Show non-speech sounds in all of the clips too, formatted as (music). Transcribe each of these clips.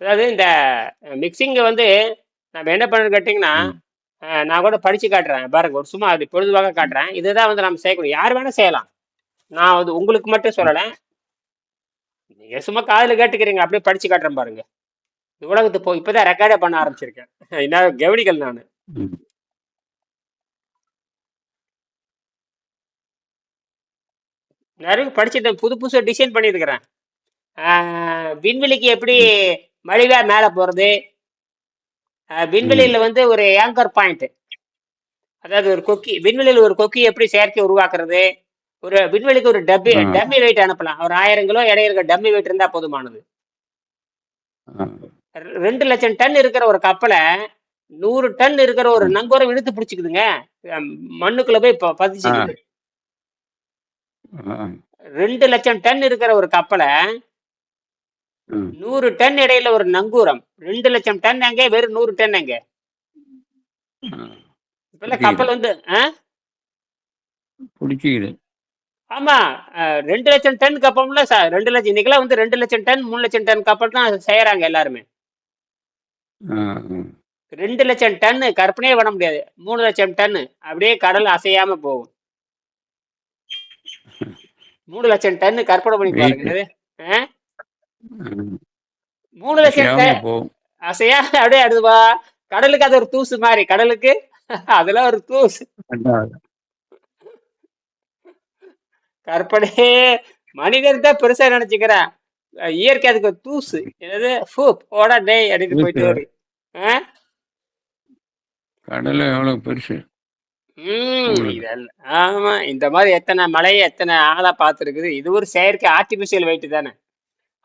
அதாவது இந்த மிக்சிங் வந்து நம்ம என்ன பண்ணணும் கேட்டிங்கன்னா நான் கூட படிச்சு காட்டுறேன். பாருங்க ஒரு சும்மா அது பொழுதுவாக காட்டுறேன். இதுதான் வந்து நம்ம செய்யக்கூடிய யார் வேணா செய்யலாம். நான் வந்து உங்களுக்கு மட்டும் சொல்லலை. நீங்க சும்மா காதுல கேட்டுக்கிறீங்க அப்படியே படிச்சு காட்டுறேன் பாருங்க. இந்த உலகத்து போ இப்பதான் ரெக்கார்டே பண்ண ஆரம்பிச்சிருக்கேன். (laughs) என்ன கவனிக்கல் நான். நிறைய படிச்சுட்டேன் புது புதுசா டிசைன் பண்ணியிருக்கிறேன். விண்வெளிக்கு எப்படி மலிவா மேல போறது. விண்வெளியில வந்து ஒரு ஏங்கர் பாயிண்ட் அதாவது ஒரு கொக்கி விண்வெளியில ஒரு கொக்கி எப்படி செயற்கை உருவாக்குறது ஒரு விண்வெளிக்கு ஒரு ஆ. டம்மி வெயிட் அனுப்பலாம் ஒரு ஆயிரம் கிலோ எடை இருக்க டம்மி வெயிட் இருந்தா போதுமானது ரெண்டு லட்சம் டன் இருக்கிற ஒரு கப்பலை நூறு டன் இருக்கிற ஒரு. நங்கூரம் இழுத்து பிடிச்சிக்குதுங்க மண்ணுக்குள்ள போய். பதிச்சுக்குது. ரெண்டு லட்சம் டன் இருக்கிற ஒரு கப்பலை. நூறு டன் இடையில ஒரு நங்கூரம். ரெண்டு லட்சம் டன் எங்க? வெறும் நூறு டன். இப்பெல்லாம் புரியுது கப்பல் வந்து? பிடிச்சிக்குது ஆமா ரெண்டு லட்சம் டன் கப்பல்ல ரெண்டு லட்சம் இன்னைக்கெல்லாம் வந்து ரெண்டு லட்சம் டன் மூணு லட்சம் டன் கப்பல் தான் செய்யறாங்க எல்லாருமே. ரெண்டு லட்சம் டன் கற்பனையே பண்ண முடியாது. மூணு லட்சம் டன் அப்படியே கடல் அசையாம போகும். (laughs) மூணு லட்சம் டன் கற்பனை பண்ணி பாருங்க? மூணு லட்சம் அசையா அப்படியே அடுவா கடலுக்கு அது ஒரு தூசு மாதிரி. கடலுக்கு (laughs) அதெல்லாம் ஒரு தூசு. கற்பனையே மனிதன் தான் பெருசா நினைச்சுக்கிறேன். இயற்கை அதுக்கு ஒரு தூசு. என்னது? ஃபூ போடா டேய் அப்படின்னு போயிட்டு ஆ? கடலை எவ்வளவு பெருசு? ஆமா இந்த மாதிரி எத்தனை மலையை எத்தனை ஆளா பார்த்துருக்குது. இது ஒரு செயற்கை ஆர்டிபிஷியல் வெயிட் தானே.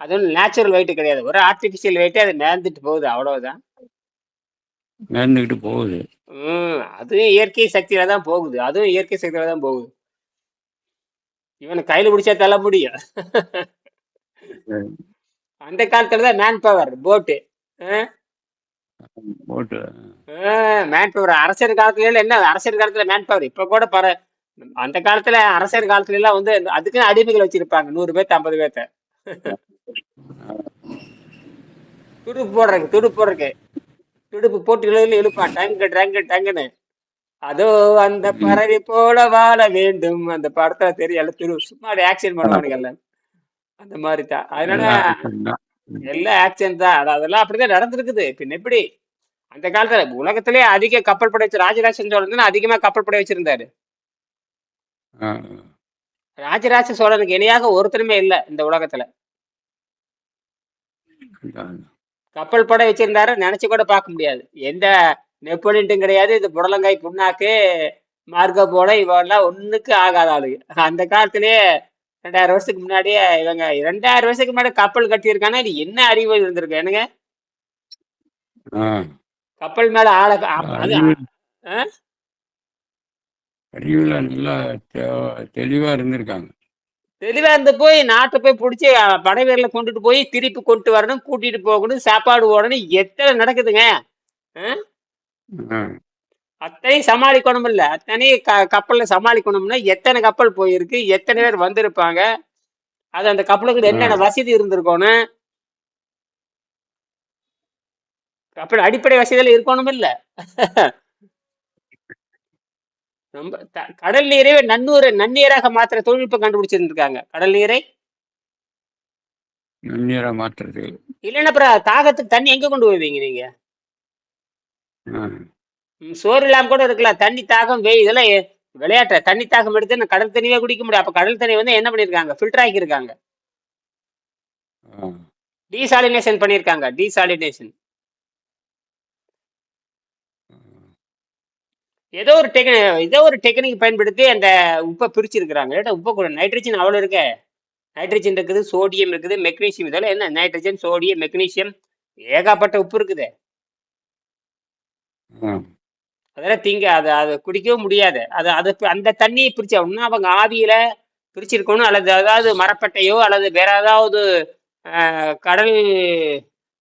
அது ஒன்றும் நேச்சுரல் வெயிட் கிடையாது. ஒரு ஆர்டிபிஷியல் வெயிட் அது நேர்ந்துட்டு போகுது அவ்வளவுதான். நேர்ந்துக்கிட்டு போகுது. ம் அதுவும் இயற்கை சக்தியில தான் போகுது. அதுவும் இயற்கை சக்தியில தான் போகுது. இவனை கையில பிடிச்சா தள்ள முடியும். (laughs) அந்த காலத்துல தான் மேன் பவர் போட்டு போட்டு மேன் பவர் அரசர் காலத்துல எல்லாம் என்ன? அரசர் காலத்துல மேன் பவர் இப்ப கூட பர அந்த காலத்துல அரசர் காலத்துல எல்லாம் வந்து அதுக்குன்னு அடிமைகள் வச்சிருப்பாங்க. நூறு பேர்த்து ஐம்பது பேர்த்த. துடுப்பு போடுறதுக்கு துடுப்பு போடுறதுக்கு. துடுப்பு போட்டு இழுத்து இழுப்பான் டங்கு டங்கு டங்குன்னு. அதோ அந்த பறவை போல வாழ வேண்டும். அந்த படத்துல தெரியல திரு சும்மா ஆக்ஷன் பண்ணுவானுங்கல்ல அந்த மாதிரி தான் அதனால எல்லாம் ஆக்ஷன் தான். அது- அதெல்லாம் அப்படிதான் நடந்திருக்குது. பின்ன எப்படி? அந்த காலத்துல உலகத்திலே அதிக கப்பல் படை வச்சு ராஜராஜ சோழன் அதிகமா கப்பல் படை வச்சிருந்தாரு. ராஜராஜ சோழனுக்கு இணையாக ஒருத்தருமே இல்ல இந்த உலகத்துல. கப்பல் படை வச்சிருந்தாரு நினைச்சு கூட பார்க்க முடியாது எந்த நெப்போலியன்ட்டும் கிடையாது இது புடலங்காய் புண்ணாக்கு மார்க்க போல இவெல்லாம் ஒண்ணுக்கு ஆகாத ஆளுங்க அந்த காலத்திலேயே ரெண்டாயிரம் வருஷத்துக்கு முன்னாடியே இவங்க ரெண்டாயிரம் வருஷத்துக்கு முன்னாடி கப்பல் கட்டியிருக்காங்கன்னா இது என்ன அறிவு இருந்திருக்கு என்னங்க. கப்பல் மேல ஆள? அறிவுல நல்லா தெளிவா இருந்திருக்காங்க தெளிவா இருந்து போய் நாட்டை போய் பிடிச்சி படை வீரர்ல கொண்டுட்டு போய் திருப்பி கொண்டு வரணும் கூட்டிட்டு போகணும் சாப்பாடு ஓடணும் எத்தனை நடக்குதுங்க. அத்தனையும் சமாளிக்கணும் இல்ல அத்தனையும் க கப்பல்ல சமாளிக்கணும்னா எத்தனை கப்பல் போயிருக்கு எத்தனை பேர் வந்திருப்பாங்க அது அந்த கப்பலுக்கு என்னென்ன வசதி இருந்திருக்கணும்? கப்பல் அடிப்படை வசதிகள் இருக்கணும் இல்ல (laughs) ரொம்ப த- கடல் நீரை நன்னூறு நன்னீராக மாத்திர தொழில்நுட்பம் கண்டுபிடிச்சிருந்திருக்காங்க. கடல் நீரை? நன்னீரா மாற்றுறது. இல்லைன்னா அப்புறம் தாகத்துக்கு தண்ணி எங்க கொண்டு போவீங்க நீங்க? சோறு இல்லாம கூட இருக்கலாம். தண்ணி தாகம் வெய் இதெல்லாம் விளையாட்டு தண்ணி தாகம் எடுத்து நான் கடல் தண்ணியே குடிக்க முடியும் அப்ப கடல் தண்ணி வந்து என்ன பண்ணிருக்காங்க? ஃபில்டர் ஆக்கியிருக்காங்க. ஆ. டீசாலினேஷன் பண்ணியிருக்காங்க. டீசாலினேஷன் ஏதோ ஒரு டெக்னி ஏதோ ஒரு டெக்னிக் பயன்படுத்தி அந்த உப்பை பிரிச்சிருக்கிறாங்க. ஏட்டா உப்பை கூட நைட்ரஜன் அவ்வளோ இருக்கே. நைட்ரஜன் இருக்குது சோடியம் இருக்குது மெக்னீசியம் இதெல்லாம் என்ன? நைட்ரஜன் சோடியம் மெக்னீசியம் ஏகப்பட்ட உப்பு இருக்குது. அதெல்லாம் திங்க அதை அதை குடிக்கவும் முடியாது. அது அது அந்த தண்ணியை பிரிச்சு ஒன்றும் அவங்க ஆவியில பிரிச்சிருக்கணும் அல்லது அதாவது மரப்பட்டையோ அல்லது வேற ஏதாவது கடல்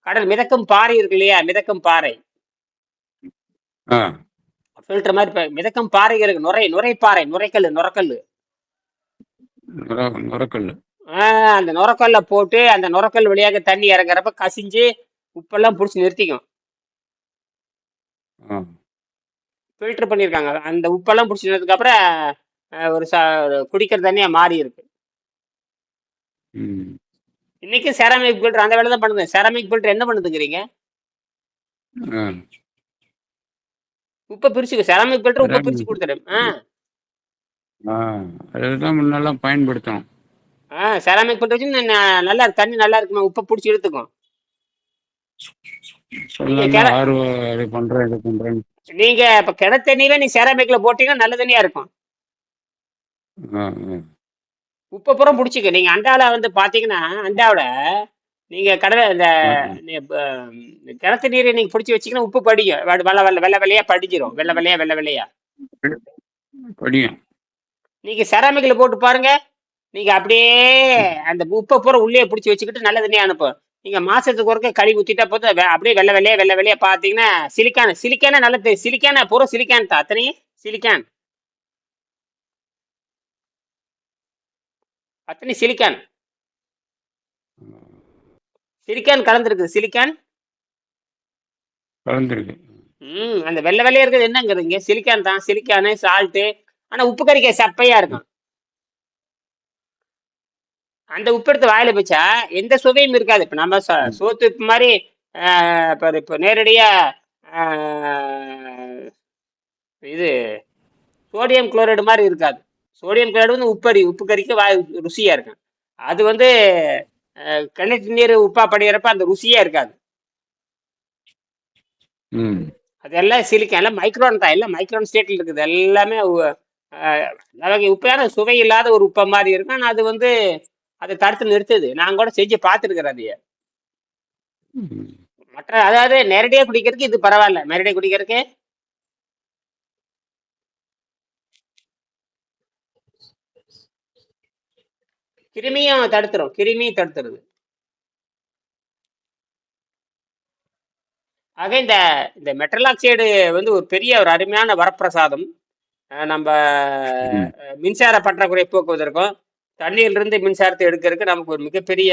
கடல் மிதக்கும் பாறை இருக்கு இல்லையா? மிதக்கும் பாறை. ஃபில்டர் மாதிரி மிதக்கும் பாறை இருக்கு நுரை நுரைப்பாறை நுரைக்கல் நுரக்கல் நுர- நுரக்கல்லு. ஆஹ் அந்த நுரக்கல்ல போட்டு அந்த நுரக்கல் வழியாக தண்ணி இறங்குறப்ப கசிஞ்சு உப்பெல்லாம் பிடிச்சி நிறுத்திக்கும். ஃபில்டர் பண்ணியிருக்காங்க அந்த உப்பெல்லாம் பிடிச்சி நிறுத்ததுக்கப்புறம் அஹ், ஒரு ச குடிக்கிற தண்ணியாக மாறி இருக்கு. இன்னைக்கு செராமிக் ஃபில்டர் அந்த வேலை தான் பண்ணுது. செராமிக் ஃபில்டர் என்ன பண்ணுதுங்கிறீங்க? உப்பை பிரிச்சு செராமிக் ஃபில்டர் உப்பை பிரிச்சு ஆ. அதுதான் முன்னெல்லாம் பயன்படுத்தணும் ஆ செராமிக் வச்சு நல்லா. தண்ணி நல்லா இருக்குமா? உப்பை பிடிச்சி கிண- பண்றேன்னு. நீங்க இப்ப கிணத்து தண்ணியில நீ செராமிக்ல போட்டீங்கன்னா நல்ல தண்ணியா இருக்கும். உப்பை புறம் பிடிச்சிக்க. நீங்க அண்டாவில வந்து பாத்தீங்கன்னா அண்டாவில நீங்க கடலை இந்த கிணத்து நீரை நீங்க பிடிச்சி வச்சீங்கன்னா உப்பு படிக்கும் வெள்ள வெள்ளை வெள்ளை வெள்ளை வெள்ளையா படிஞ்சிரும். வெள்ளை வெள்ளையா வெள்ளை வெள்ளையா. படியும். நீங்க செராமிக்ல போட்டு பாருங்க. நீங்க அப்படியே அந்த உப்பை பூரா உள்ளே பிடிச்சி வச்சுக்கிட்டு நல்ல தண்ணியா அனுப்பும் நீங்க மாசத்துக்கு ஒருக்க கழுவி ஊத்திட்டா போதும். அப்படியே வெள்ளை வெள்ளையா வெள்ளை வெள்ளையா பாத்தீங்கன்னா சிலிக்கான் சிலிக்கான நல்ல சிலிக்கான பூரா சிலிக்கான் தான். அத்தனையும் சிலிக்கான். அத்தனை சிலிக்கான். சிலிக்கான் கலந்துருக்கு சிலிக்கான்? கலந்துருக்கு. ம் அந்த வெள்ளை வெள்ளையா இருக்கிறது என்னங்கிறதுங்க சிலிக்கான் தான். சிலிக்கானு சால்ட்டு ஆனா உப்பு கறிக்க சப்பையா இருக்கும். அந்த உப்பு எடுத்து வாயில வச்சா எந்த சுவையும் இருக்காது. இப்ப நம்ம சோத்து உப்பு மாதிரி ஆஹ், இப்ப இப்போ நேரடியா இது சோடியம் குளோரைடு மாதிரி இருக்காது. சோடியம் குளோரைடு வந்து உப்பரி உப்பு கறிக்கு வாய் ருசியா இருக்கும். அது வந்து கிணற்று நீர் உப்பா படிக்கிறப்ப அந்த ருசியா இருக்காது. அதெல்லாம் சிலிக்கான் எல்லாம் மைக்ரோன் தான். எல்லாம் மைக்ரோன் ஸ்டேட்ல இருக்குது. எல்லாமே உப்பையான சுவை இல்லாத ஒரு உப்பை மாதிரி இருக்கும். ஆனா அது வந்து அதை தடுத்து நிறுத்துது. நான் கூட செஞ்சு பார்த்துருக்கிறேன் அதைய. மற்ற அதாவது நேரடியாக குடிக்கிறதுக்கு இது பரவாயில்ல. நேரடியாக குடிக்கிறதுக்கு கிருமியும் தடுத்துரும். கிருமியும் தடுத்துருது. ஆக இந்த இந்த மெட்டல் ஆக்சைடு வந்து ஒரு பெரிய ஒரு அருமையான வரப்பிரசாதம். நம்ம மின்சார பற்றாக்குறை போக்குவதற்கும் தண்ணீரிலிருந்து மின்சாரத்தை எடுக்கிறதுக்கு நமக்கு ஒரு மிகப்பெரிய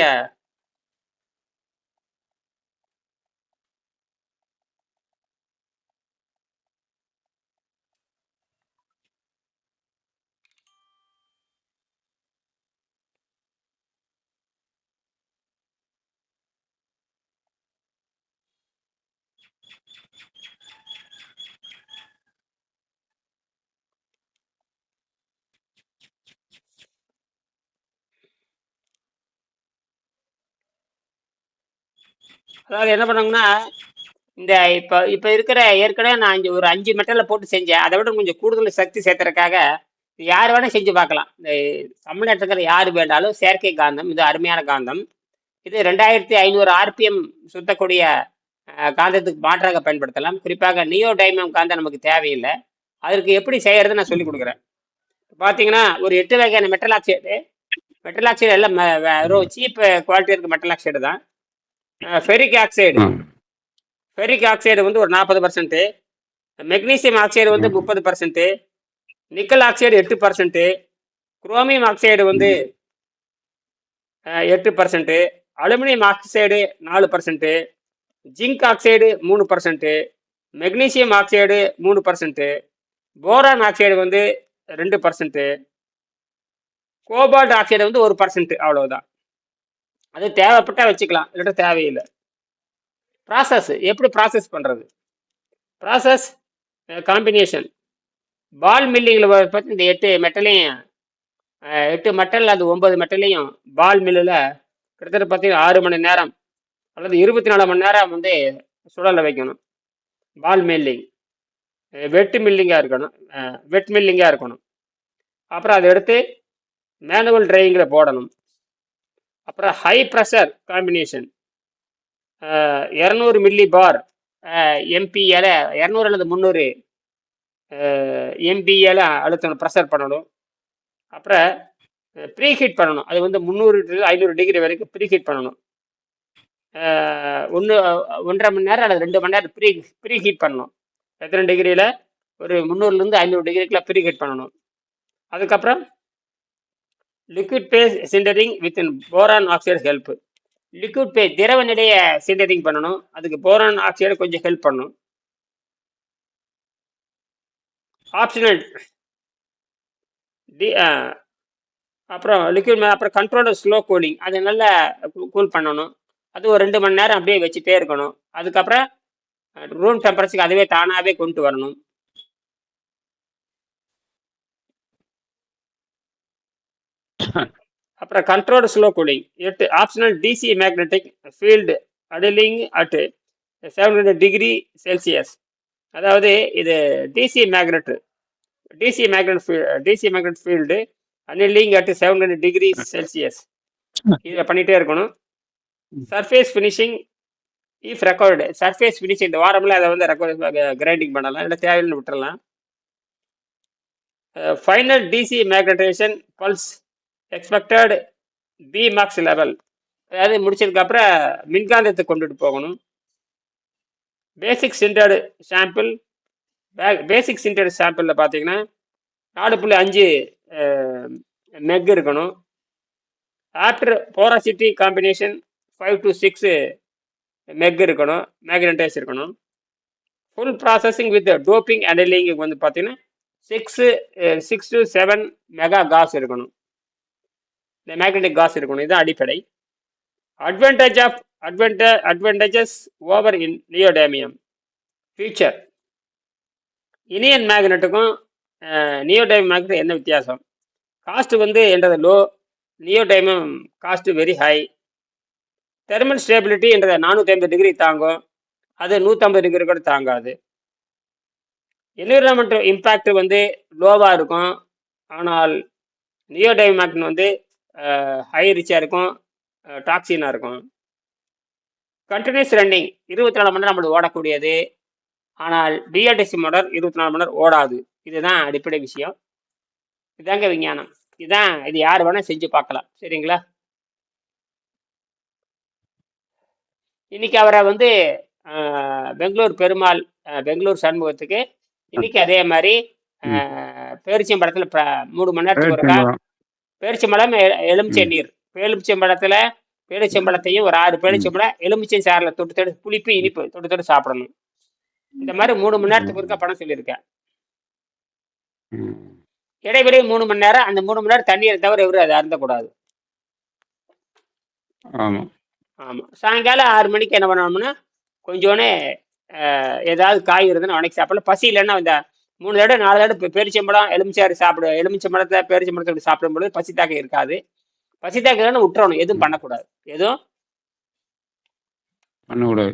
அதாவது என்ன பண்ணாங்கன்னா இந்த இப்போ இப்போ இருக்கிற ஏற்கனவே நான் அஞ்சு ஒரு அஞ்சு மெட்டலில் போட்டு செஞ்சேன். அதை விட கொஞ்சம் கூடுதல் சக்தி சேர்த்துறதுக்காக யார் வேணால் செஞ்சு பார்க்கலாம். இந்த தமிழ்நாட்டில் இருக்கிற யார் வேண்டாலும் செயற்கை காந்தம் இது அருமையான காந்தம். இது ரெண்டாயிரத்தி ஐநூறு ஆர்பிஎம் சுத்தக்கூடிய காந்தத்துக்கு மாற்றாக பயன்படுத்தலாம். குறிப்பாக நியோ டைமம் காந்தம் நமக்கு தேவையில்லை. அதற்கு எப்படி செய்யறது நான் சொல்லி கொடுக்குறேன். பார்த்தீங்கன்னா ஒரு எட்டு வகையான மெட்டல் ஆக்சைடு மெட்டல் ஆக்சைடு எல்லாம் ரொம்ப சீப் குவாலிட்டி இருக்க மெட்டல் ஆக்சைடு தான். Ferric oxide. ஃபெரிக் ஆக்சைடு வந்து ஒரு நாற்பது பர்சன்ட் மெக்னீசியம் ஆக்சைடு வந்து முப்பது பர்சன்ட் நிக்கல் ஆக்சைடு எட்டு பர்சன்ட் குரோமியம் ஆக்சைடு வந்து எட்டு பர்சன்ட் அலுமினியம் ஆக்சைடு நாலு பர்சன்ட் ஜிங்க் ஆக்சைடு மூணு பர்சன்ட்டு மெக்னீசியம் ஆக்சைடு மூணு பர்சன்ட்டு போரான் ஆக்சைடு வந்து ரெண்டு பர்சன்ட்டு கோபால்ட் ஆக்சைடு வந்து ஒரு பர்சன்ட் அவ்வளவுதான். அது தேவைப்பட்டா வச்சுக்கலாம் இல்லாட்ட தேவையில்லை. ப்ராசஸ் எப்படி ப்ராசஸ் பண்ணுறது ப்ராசஸ் காம்பினேஷன் பால் மில்லிங்கில் பார்த்து இந்த எட்டு மெட்டலையும் எட்டு மெட்டல் அது ஒன்பது மெட்டலையும் பால் மில்லில் கிட்டத்தட்ட பார்த்தீங்கன்னா ஆறு மணி நேரம் அல்லது இருபத்தி நாலு மணி நேரம் வந்து சுழல வைக்கணும். பால் மில்லிங் வெட்டு மில்லிங்காக இருக்கணும். வெட் மில்லிங்காக இருக்கணும். அப்புறம் அதை எடுத்து மேனுவல் ட்ரைவிங்கில் போடணும். அப்புறம் ஹை ப்ரெஷர் காம்பினேஷன் இரநூறு மில்லி பார் எம்பிஏல இரநூறு அல்லது முந்நூறு எம்பிஏல அழுத்தணும் ப்ரெஷர் பண்ணணும். அப்புறம் ப்ரீஹீட் பண்ணணும். அது வந்து முந்நூறு ஐநூறு டிகிரி வரைக்கும் ப்ரீ ஹீட் பண்ணணும். ஒன்று ஒன்றரை மணி நேரம் அல்லது ரெண்டு மணி நேரம் ப்ரீ ப்ரீ ஹீட் பண்ணணும். எத்தனை டிகிரியில் ஒரு முந்நூறுலேருந்து ஐநூறு டிகிரிக்குள்ள ப்ரீ ஹீட் பண்ணணும். அதுக்கப்புறம் liquid phase sintering with boron oxide help liquid phase திரவ நிலையை சிண்டரிங் பண்ணணும். அதுக்கு போரான் ஆக்சைடு கொஞ்சம் ஹெல்ப் பண்ணணும் ஆப்ஷனல் டி அப்புறம் லிக்விட் அப்புறம் கண்ட்ரோலர் ஸ்லோ கூலிங் அது நல்லா கூல் பண்ணணும். அது ஒரு ரெண்டு மணி நேரம் அப்படியே வச்சுட்டே இருக்கணும். அதுக்கப்புறம் ரூம் டெம்பரேச்சருக்கு அதுவே தானாகவே கொண்டு வரணும். அப்புறம் கண்ட்ரோல்டு ஸ்லோ கூலிங் எட்டு optional DC magnetic field annealing at seven hundred degree Celsius அதாவது இது DC magnet DC magnet DC magnet field annealing at seven hundred degree Celsius இதை பண்ணிகிட்டே இருக்கணும். Surface finishing if required surface finishing இந்த வாரம்ல அதை வந்து ரெக்கார்ட் கிரைண்டிங் பண்ணலாம். இல்லை தேவையில்லைன்னு விட்டுறலாம். Final DC magnetization pulse expected B max level அதாவது முடிச்சதுக்கப்புறம் மின்காந்தத்தை கொண்டுட்டு போகணும். பேசிக் சிண்டர்டு சாம்பிள் பேசிக் சிண்டர்டு சாம்பிளில் பார்த்தீங்கன்னா நாலு புள்ளி அஞ்சு மெக் இருக்கணும். After porosity combination five to six meg இருக்கணும் மேக்னடைஸ் இருக்கணும். Full processing with doping annealing வந்து பார்த்தீங்கன்னா six six to seven mega gauss இருக்கணும். இந்த மேக்னெட்டிக் காஸ் இருக்கணும் இதுதான் அடிப்படை. Advantage of advantage advantages over in neodymium future Iniyan மேக்னெட்டுக்கும் நியோடைம் மேக்னெட் என்ன வித்தியாசம்? காஸ்ட் வந்து என்றது low neodymium cost very high thermal stability என்றது நானூற்றி ஐம்பது டிகிரி தாங்கும். அது நூற்றம்பது டிகிரி கூட தாங்காது. என்விரான்மெண்ட் இம்பேக்ட் வந்து லோவாக இருக்கும். ஆனால் நியோடைமேக்ன் வந்து ஹை ரிச்சாக இருக்கும். டாக்ஸினாக இருக்கும். கண்டினியூஸ் ரன்னிங் இருபத்தி நாலு மணி நேரம் நம்மளுக்கு ஓடக்கூடியது. ஆனால் பிஎல்டிசி மோட்டார் இருபத்தி நாலு மணி நேரம் ஓடாது. இதுதான் அடிப்படை விஷயம். இதாங்க விஞ்ஞானம். இதுதான் இது யார் வேணால் செஞ்சு பார்க்கலாம். சரிங்களா? இன்னைக்கு அவரை வந்து பெங்களூர் பெருமாள் பெங்களூர் சண்முகத்துக்கு இன்னைக்கு அதே மாதிரி பேரிச்சம்பழத்தில் மூணு மணி நேரத்துக்கு ஒருக்கா பேரிச்சம்பழம். எலுமிச்சை நீர். பேரிச்சம்பழத்தில் பேரிச்சம்பழத்தையும் ஒரு ஆறு பேரிச்சம்பழம் எலுமிச்சை சாரில் தொட்டு தொட்டு புளிப்பு இனிப்பு தொட்டு தொட்டு சாப்பிடணும். இந்த மாதிரி மூணு மணி நேரத்துக்கு ஒருக்கா பணம் சொல்லியிருக்கேன். இடைவெளி மூணு மணி நேரம் அந்த மூணு மணி நேரம் தண்ணீரை தவிர எவரும் அதை அருந்தக்கூடாது. ஆமாம் ஆமாம் சாயங்காலம் ஆறு மணிக்கு என்ன பண்ணணும்னா கொஞ்சோனே ஏதாவது காய் இருந்ததுன்னா உனக்கு சாப்பிடல பசி இல்லைன்னா இந்த மூணு தடவை நாலு தடவை பெருச்சம்பழம் எலுமிச்சாறு சாப்பிடு எலுமிச்சம்பழத்தை பெருச்சம்பழத்தை சாப்பிடும்போது பசி தாக்க இருக்காது. பசி தாக்கலன்னு விட்டுறணும். எதுவும் பண்ணக்கூடாது. எதுவும்? பண்ணக்கூடாது.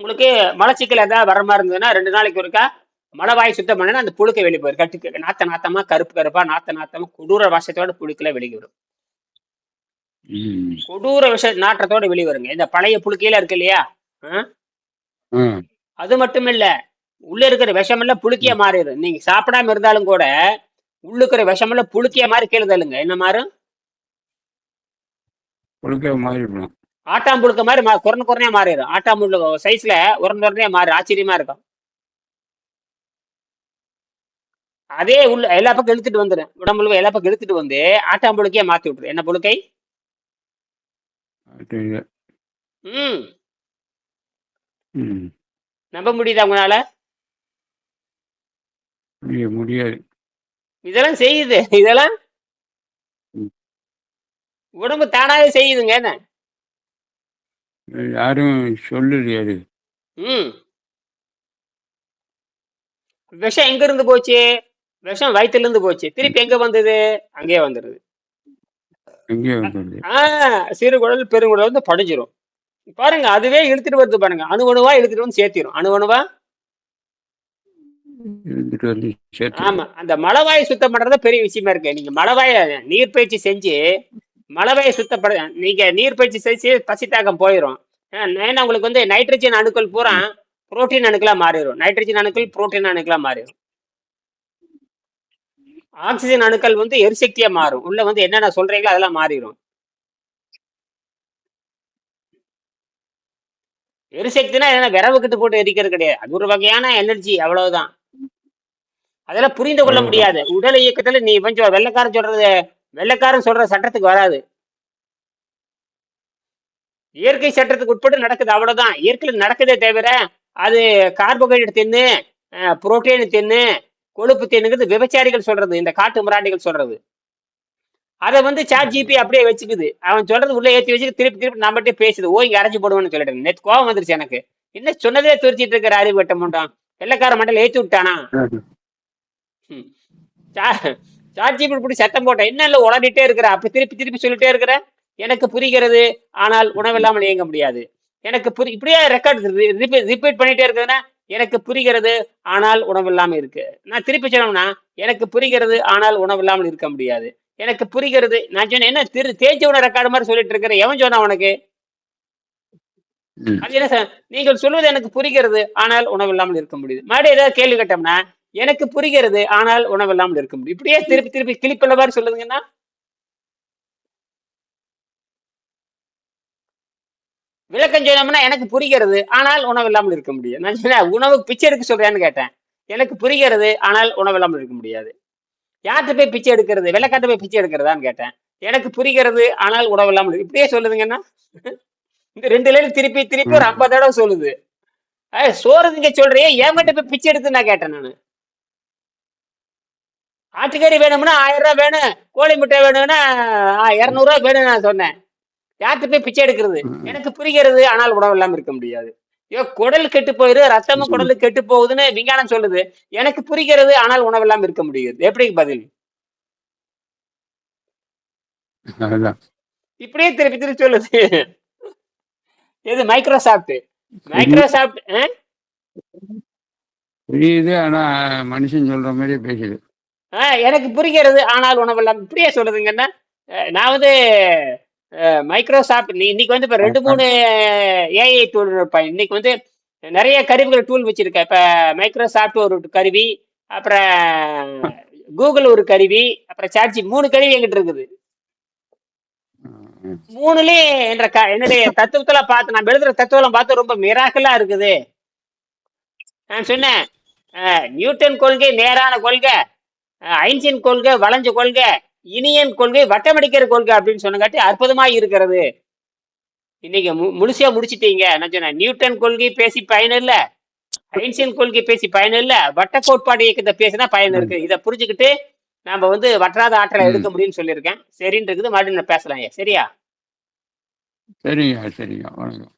உங்களுக்கு மலச்சிக்கல் ஏதாவது வர மாதிரி இருந்ததுன்னா ரெண்டு நாளைக்கு ஒருக்கா மலைவாய் சுத்தம் பண்ணா அந்த புழுக்க வெளியே போயிரு கட்டு நாத்த நாத்தமா கருப்பு கருப்பா நாத்த நாத்தமா கொடூர வாசத்தோட புழுக்கல வெளியே வரும். கொடூர விஷ நாற்றத்தோட வெளியே வருங்க இந்த பழைய புழுக்கையில இருக்கு இல்லையா? அது மட்டும் இல்ல உள்ள இருக்கிற விஷமெல்லாம் புழுக்கிய மாறிடும் நீங்க சாப்பிடாம இருந்தாலும் கூட உள்ள இருக்கிற விஷமெல்லாம் புழுக்கிய மாதிரி கீழே தள்ளுங்க. என்ன மாறும்? புழுக்க மாறிடும்? ஆட்டாம் புழுக்க மாதிரி குறன குறனையா மாறிடும் ஆட்டாம் புழுக்க சைஸ்ல உரண்டு உரனையா மாறி ஆச்சரியமா இருக்கும். அதே உள்ள எல்லா பக்கம் இழுத்துட்டு வந்துடும் உடம்புல எல்லா பக்கம் இழுத்துட்டு வந்து ஆட்டாம் புழுக்கையே மாத்தி விட்டுரும் என்ன புழுக்கை? ம். நம்ப முடியுதா உங்களால? முடியாது. இதெல்லாம் செய்யுது. இதெல்லாம் உடம்பு தானாவே செய்யுதுங்க என்ன? யாரும் சொல்லலையாது ம். விஷம் எங்க இருந்து போச்சு? விஷம் வயிற்றுல இருந்து போச்சு. திருப்பி எங்க வந்தது? அங்கேயே வந்துடுது ஆஹ் சிறுகுடல் பெருங்குடல் வந்து படிஞ்சிரும். பாருங்க அதுவே இழுத்துட்டு வருது பாருங்க. அணு அணுவா இழுத்துட்டு வந்து சேர்த்திரும். அணு அணுவா? இருந்துட்டு வந்து சேர்த்து ஆமா. அந்த மலவாயை சுத்தம் பண்றது பெரிய விஷயமா இருக்கு. நீங்க மலவாய நீர் பயிற்சி செஞ்சு மலவாயை சுத்தப்பட நீங்க நீர் பயிற்சி செஞ்சு பசி தாக்கம் போயிடும் ஏன்னா உங்களுக்கு வந்து நைட்ரஜன் அணுக்கள் பூரா புரோட்டீன் அணுக்களா மாறிடும் நைட்ரஜன் அணுக்கள் புரோட்டீன் அணுக்களா மாறிடும் ஆக்சிஜன் அணுக்கள் வந்து எரிசக்தியா மாறும். உள்ள வந்து என்னென்ன சொல்றீங்களோ அதெல்லாம் மாறிடும். எரிசக்தினா என்ன? விரவுக்கிட்டு போட்டு எரிக்கிறது கிடையாது. அது ஒரு வகையான எனர்ஜி அவ்வளவுதான். அதெல்லாம் புரிந்து கொள்ள முடியாது. உடல் இயக்கத்துல நீ கொஞ்சம் வெள்ளக்காரன் சொல்றது வெள்ளக்காரன் சொல்ற சட்டத்துக்கு வராது. இயற்கை சட்டத்துக்கு உட்பட்டு நடக்குது அவ்வளவுதான். இயற்கையில் நடக்குதே தவிர அது கார்போஹைட்ரேட் தின்னு புரோட்டீன் தின்னு கொழுப்பு தின்னுங்கிறது விபச்சாரிகள் சொல்றது இந்த காட்டு மிராண்டிகள் சொல்றது. அதை வந்து சாட் ஜிபி அப்படியே வச்சுக்குது. அவன் சொல்றது உள்ள ஏத்தி வச்சு திருப்பி திருப்பி நம்மகிட்ட பேசுது. ஓ இங்க அரைஞ்சு போடுவேன்னு சொல்லிட்டு நேற்று கோவம் வந்துருச்சு எனக்கு. என்ன சொன்னதே துரிச்சிட்டு இருக்கிற அறிவு வெட்ட மாட்டான் வெள்ளக்கார மண்டல ஏத்தி விட்டானா? ம். சா- சாட் ஜிபி இப்படி சத்தம் போட்ட என்ன இல்ல உளறிட்டே இருக்கிற. அப்ப திருப்பி திருப்பி சொல்லிட்டே இருக்கிற? எனக்கு புரிகிறது. ஆனால் உணவில்லாமல் இயங்க முடியாது. எனக்கு புரி இப்படியே ரெக்கார்ட் ரிப்பீட் பண்ணிட்டே இருக்குதுன்னா எனக்கு புரிகிறது ஆனால் உணவில்லாமல் இருக்கு. நான் திருப்பி சொல்லணும்னா எனக்கு புரிகிறது ஆனால் உணவில்லாமல் இருக்க முடியாது. எனக்கு புரிகிறது நான் சொன்னேன் என்ன திரு தேய்ச்சவன ரெக்கார்டு மாதிரி சொல்லிட்டு இருக்கிற எவன் சொன்னா உனக்கு. அது என்ன சார்? நீங்கள் சொல்வது எனக்கு புரிகிறது ஆனால் உணவில்லாமல் இருக்க முடியுது. மறுபடியும் ஏதாவது கேள்வி கேட்டோம்னா எனக்கு புரிகிறது ஆனால் உணவில்லாமல் இருக்க முடியும் இப்படியே திருப்பி திருப்பி கிளிப்பிள்ள மாதிரி சொல்லுதுங்கன்னா விளக்கம் சொன்னோம்னா எனக்கு புரிகிறது ஆனால் உணவில்லாமல் இருக்க முடியும் நான் சொன்னேன் உணவு பிச்சை எடுக்க சொல்றேன்னு கேட்டேன். எனக்கு புரிகிறது ஆனால் உணவில்லாமல் இருக்க முடியாது. யார்கிட்ட போய் பிச்சை எடுக்கிறது வெள்ளக்காட்ட போய் பிச்சை எடுக்கிறதான்னு கேட்டேன். எனக்கு புரிகிறது ஆனால் உணவில்லாமல் இல்லாமல் இப்படியே சொல்லுதுங்கன்னா இந்த ரெண்டு லைன் திருப்பி திருப்பி ஒரு ஐம்பது தடவை சொல்லுது. ஏய், சோறு திங்க சொல்றியே என்கிட்ட போய் பிச்சை எடுத்து நான் கேட்டேன் நான். ஆட்டுக்கறி வேணும்னா ஆயிரம் ரூபாய் வேணும் கோழி முட்டை வேணும்னா இரநூறுவா வேணும் நான் சொன்னேன். யார்கிட்ட போய் பிச்சை எடுக்கிறது? எனக்கு புரிகிறது ஆனால் உணவு இல்லாம இருக்க முடியாது. ஐயோ குடல் கெட்டு போயிரு ரத்தமும் குடல் கெட்டு போகுதுன்னு விஞ்ஞானம் சொல்லுது. எனக்கு புரிகிறது ஆனால் உணவு இல்லாம இருக்க முடியாது. எப்படி பதில்? இப்படியே திருப்பி திருப்பி சொல்லுது. எது மைக்ரோசாஃப்ட் மைக்ரோசாஃப்ட் புரியுது ஆனா மனுஷன் சொல்ற மாதிரி பேசுது. எனக்கு புரிகிறது ஆனால் உணவு இல்லாம இப்படியே சொல்லுதுங்கன்னா நான் வந்து மைக்ரோசாஃப்ட் இன்னைக்கு வந்து இப்ப ரெண்டு மூணு ஏஐ டூல் இன்னைக்கு வந்து நிறைய கருவிகள் டூல் வச்சிருக்கேன் இப்ப மைக்ரோசாஃப்ட் ஒரு கருவி அப்புறம் கூகுள் ஒரு கருவி அப்புறம் சாட்சி மூணு கருவி என்கிட்ட இருக்குது. ம். மூணுலயும் என்ற க- என்னுடைய தத்துவத்தெல்லாம் பார்த்து நான் எழுதுற தத்துவம் பார்த்து ரொம்ப மிராக்கலா இருக்குது. நான் சொன்னேன் நியூட்டன் கொள்கை நேரான கொள்கை ஐன்ஸ்டீன் கொள்கை வளைஞ்ச கொள்கை இனியன் கொள்கை வட்டமடிக்கிற கொள்கை அப்படின்னு சொன்னங்காட்டி அற்புதமா இருக்கிறது. இன்னைக்கு மு- முழுசா முடிச்சிட்டீங்க. நான் சொன்னேன் நியூட்டன் கொள்கை பேசி பயன் இல்ல ஐன்ஸ்டீன் கொள்கை பேசி பயன் இல்ல வட்ட கோட்பாடு இயக்கத்தை பேசினா பயன் இருக்கு. இதை புரிஞ்சுக்கிட்டு நாம வந்து வற்றாத ஆற்றலை. எடுக்க முடியும்னு சொல்லியிருக்கேன். சரின்னு இருக்குது மறுபடியும் நான் பேசலாம் சரியா? சரிங்க சரிங்க. வணக்கம்.